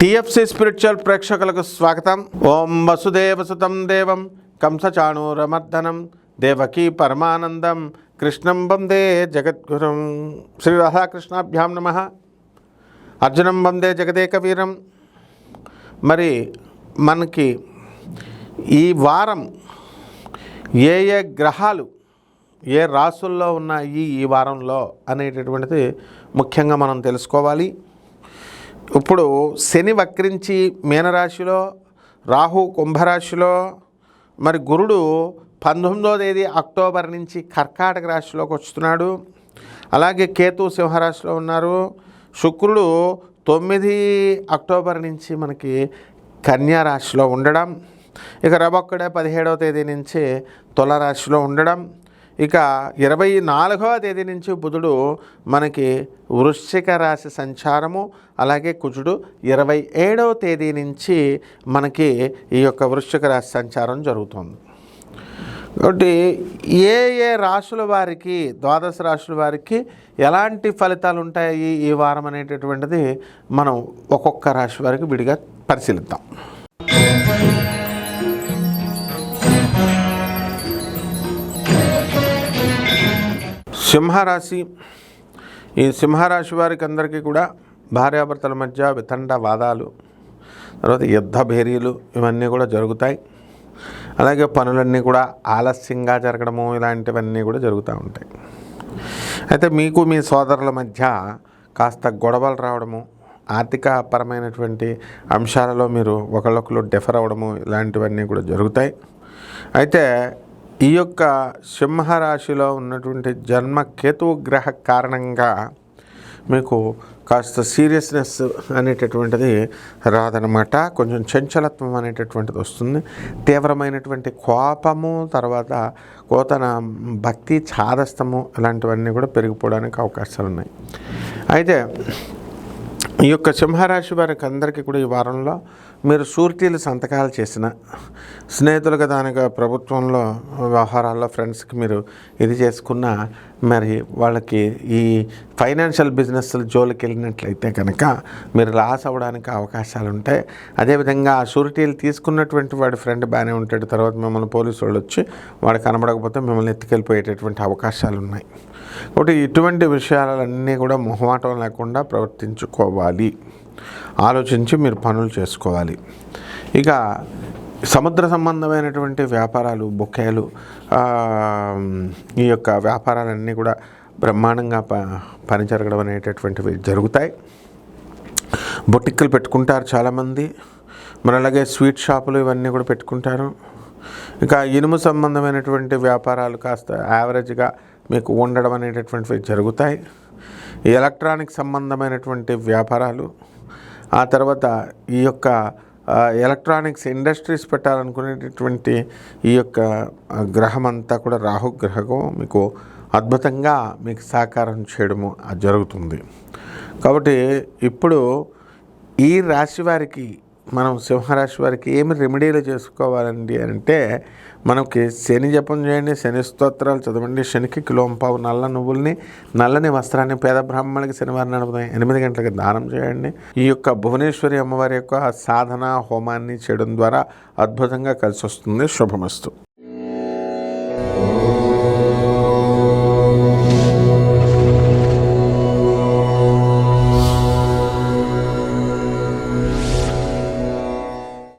TFC spiritual ప్రేక్షకులకు స్వాగతం. ఓం వసుదేవసుతం దేవం. కంసచాణూరమర్దనం. దేవకీ పరమానందం. కృష్ణం వందే జగద్గురం. శ్రీ రాధాకృష్ణాభ్యాం నమ. అర్జునం వందే జగదేక వీరం మరి మనకి ఈ వారం ఏ ఏ గ్రహాలు ఏ రాసుల్లో ఉన్నాయి ఈ వారంలో అనేటటువంటిది ముఖ్యంగా మనం తెలుసుకోవాలి. ఇప్పుడు శని వక్రించి మీనరాశిలో రాహు కుంభరాశిలో మరి గురుడు పంతొమ్మిదో తేదీ అక్టోబర్ నుంచి కర్కాటక రాశిలోకి వస్తున్నాడు. అలాగే కేతు సింహరాశిలో ఉన్నారు. శుక్రుడు తొమ్మిది అక్టోబర్ నుంచి మనకి కన్యా రాశిలో ఉండడం. ఇక రబొక్కడే పదిహేడవ తేదీ నుంచి తులరాశిలో ఉండడం. ఇక ఇరవై నాలుగవ తేదీ నుంచి బుధుడు మనకి వృశ్చిక రాశి సంచారము అలాగే కుజుడు ఇరవై ఏడవ తేదీ నుంచి మనకి ఈ యొక్క వృశ్చిక రాశి సంచారం జరుగుతుంది. కాబట్టి ఏ ఏ రాశుల వారికి ద్వాదశ రాశుల వారికి ఎలాంటి ఫలితాలు ఉంటాయి ఈ వారం అనేటటువంటిది మనం ఒక్కొక్క రాశి వారికి విడిగా పరిశీలిద్దాం. సింహరాశి. ఈ సింహరాశి వారికి అందరికీ కూడా భార్యాభర్తల మధ్య వితండ వాదాలు తర్వాత యుద్ధ భేరీలు ఇవన్నీ కూడా జరుగుతాయి. అలాగే పనులన్నీ కూడా ఆలస్యంగా జరగడము ఇలాంటివన్నీ కూడా జరుగుతూ ఉంటాయి. అయితే మీకు మీ సోదరుల మధ్య కాస్త గొడవలు రావడము ఆర్థిక పరమైనటువంటి అంశాలలో మీరు ఒకళ్ళొకరు డిఫర్ అవ్వడము ఇలాంటివన్నీ కూడా జరుగుతాయి. అయితే ఈ యొక్క సింహరాశిలో ఉన్నటువంటి జన్మ కేతువు గ్రహ కారణంగా మీకు కాస్త సీరియస్నెస్ అనేటటువంటిది రాదనమాట. కొంచెం చంచలత్వం అనేటటువంటిది వస్తుంది. తీవ్రమైనటువంటి కోపము తర్వాత కోతన భక్తి ఛాదస్తము అలాంటివన్నీ కూడా పెరిగిపోవడానికి అవకాశాలు ఉన్నాయి. అయితే ఈ యొక్క సింహరాశి వారికి అందరికీ కూడా ఈ వారంలో మీరు షూరిటీలు సంతకాలు చేసిన స్నేహితులుగా దానిగా ప్రభుత్వంలో వ్యవహారాల్లో ఫ్రెండ్స్కి మీరు ఇది చేసుకున్న మరి వాళ్ళకి ఈ ఫైనాన్షియల్ బిజినెస్ జోలికి వెళ్ళినట్లయితే కనుక మీరు లాస్ అవ్వడానికి అవకాశాలు ఉంటాయి అదేవిధంగా ఆ షూరిటీలు తీసుకున్నటువంటి వాడి ఫ్రెండ్ బాగానే ఉంటాడు. తర్వాత మిమ్మల్ని పోలీసు వాళ్ళు వచ్చి వాడు కనబడకపోతే మిమ్మల్ని ఎత్తుకెళ్ళిపోయేటటువంటి అవకాశాలు ఉన్నాయి. కాబట్టి ఇటువంటి విషయాలన్నీ కూడా మొహమాటం లేకుండా ప్రవర్తించుకోవాలి. ఆలోచించి మీరు పనులు చేసుకోవాలి. ఇక సముద్ర సంబంధమైనటువంటి వ్యాపారాలు బొకేలు ఈ యొక్క వ్యాపారాలన్నీ కూడా బ్రహ్మాండంగా ప పనిచరగడం అనేటటువంటివి జరుగుతాయి. బొటిక్కలు పెట్టుకుంటారు చాలామంది. మరి అలాగే స్వీట్ షాపులు ఇవన్నీ కూడా పెట్టుకుంటారు. ఇంకా ఇనుము సంబంధమైనటువంటి వ్యాపారాలు కాస్త యావరేజ్గా మీకు ఉండడం అనేటటువంటివి జరుగుతాయి. ఎలక్ట్రానిక్ సంబంధమైనటువంటి వ్యాపారాలు ఆ తర్వాత ఈ యొక్క ఎలక్ట్రానిక్స్ ఇండస్ట్రీస్ పెట్టాలనుకునేటటువంటి ఈ యొక్క గ్రహం అంతా కూడా రాహుగ్రహకం మీకు అద్భుతంగా మీకు సహకారం చేయడము అది జరుగుతుంది. కాబట్టి ఇప్పుడు ఈ రాశి వారికి మనం సింహరాశి వారికి ఏమి రెమెడీలు చేసుకోవాలండి అంటే మనకి శని జపం చేయండి శని స్తోత్రాలు చదవండి శనికి కిలోంపావు నల్ల నువ్వుల్ని నల్లని వస్త్రాన్ని పేద బ్రాహ్మణులకి శనివారం నడుపుతాయి ఎనిమిది గంటలకు దానం చేయండి. ఈ యొక్క భువనేశ్వరి అమ్మవారి యొక్క సాధన హోమాన్ని చేయడం ద్వారా అద్భుతంగా కలిసి వస్తుంది. శుభమస్తు.